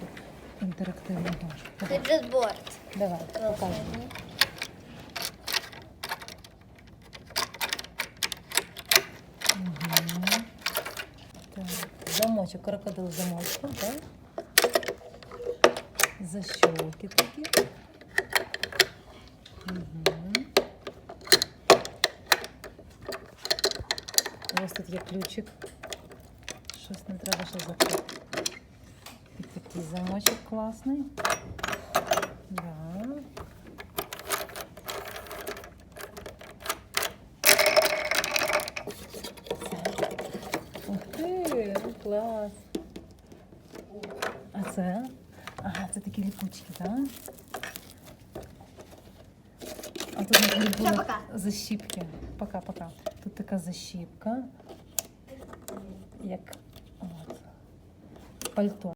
дошку. Це Давай, джетборд. давай покажемо. Так, замочок, крокодил замочком, так? Защёлки такі. Мгм. Ось тут є ключик. Щось не треба ще закрити. Такий замочок класний. Да. Ух ти, клас. А це? Ага, це такі ліпучки, так? А тут були пока. защіпки. Пока-пока. Тут така защіпка. Як от, пальто.